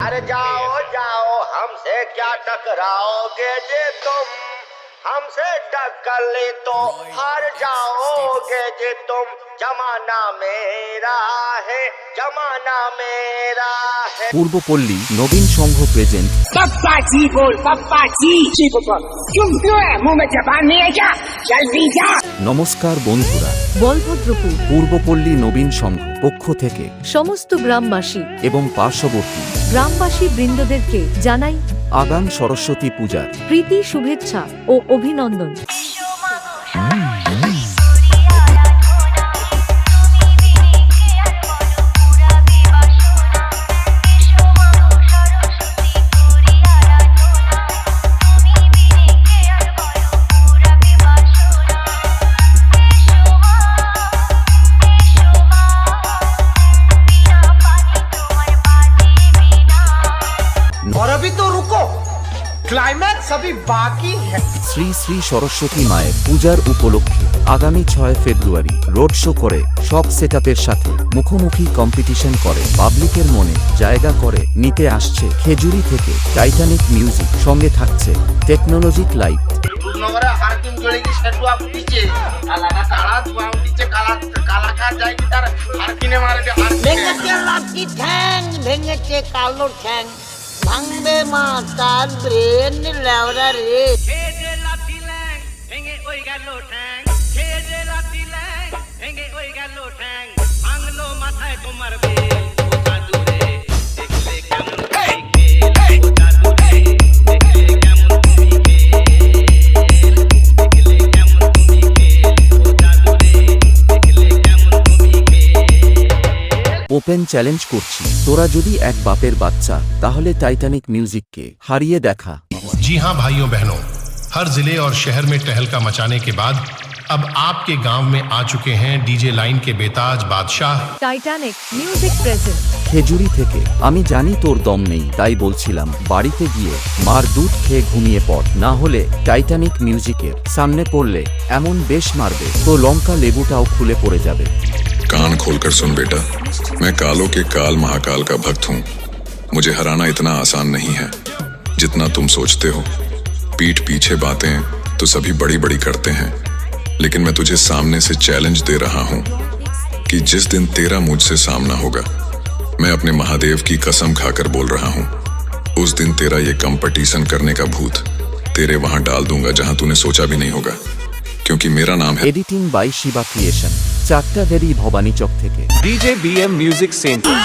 अरे जाओ जाओ हमसे क्या टकराओगे जे तुम हमसे टक्कर ले तो हार जाओगे जे तुम जमाना मेरा है जमाना मेरा है পূর্বপল্লী নবীন সংঘ প্রেজেন্ট पप्पा जी बोल पप्पा जी जी बोल क्यों क्यों है मुंह में जबान नहीं है क्या जल्दी जा নমস্কার বন্ধুরা বলভদ্রপুর পূর্বপল্লী নবীন সংঘ পক্ষ থেকে সমস্ত গ্রামবাসী এবং পার্শ্ববর্তী গ্রামবাসী বৃন্দদেরকে জানাই আগাম সরস্বতী পূজার প্রীতি শুভেচ্ছা ও অভিনন্দন। শ্রী শ্রী সরস্বতী মায়ের পূজার উপলক্ষে আগামী ছয় ফেব্রুয়ারি রোড শো করে সব সেটআপের সাথে মুখোমুখি কম্পিটিশন করে পাবলিকের মনে জায়গা করে নিতে আসছে খেজুরি থেকে টাইটানিক মিউজিক। সঙ্গে থাকছে টেকনোলজিক লাইট। ভেঙেছে কালো ঠ্যাং। ভাঙবে মা তার ব্রেন লেওরা রে ভেঙে ওই গেল ঠ্যাং ভাঙলো মাথায় তোমার বেল ওপেন চ্যালেঞ্জ করছি তোরা যদি এক বাপের বাচ্চা তাহলে টাইটানিক মিউজিককে হারিয়ে দেখা जी हाँ भाइयों बहनों हर जिले और शहर में टहलका मचाने के बाद अब आपके गांव में आ चुके हैं डीजे लाइन के बेताज बादशाह টাইটানিক মিউজিক প্রেজেন্ট খেজুরি থেকে আমি জানি তোর দম নেই তাই বলছিলাম বাড়িতে গিয়ে মার দুধ খেয়ে ঘুমিয়ে পড় না হলে টাইটানিক মিউজিকের সামনে পড়লে এমন বেশ মারবে তো লঙ্কা লেবুটাও খুলে পড়ে যাবে कान खोलकर सुन बेटा मैं कालों के काल महाकाल का भक्त हूँ मुझे हराना इतना आसान नहीं है जितना तुम सोचते हो पीठ पीछे बातें तो सभी बड़ी बड़ी करते हैं लेकिन मैं तुझे सामने से चैलेंज दे रहा हूँ कि जिस दिन तेरा मुझसे सामना होगा मैं अपने महादेव की कसम खाकर बोल रहा हूँ उस दिन तेरा ये कंपटीशन करने का भूत तेरे वहां डाल दूंगा जहां तूने सोचा भी नहीं होगा क्योंकि मेरा नाम है এডিটিং বাই শিবা ক্রিয়েশন চারটা ভেরি ভবানীচক থেকে DJ BM Music Center.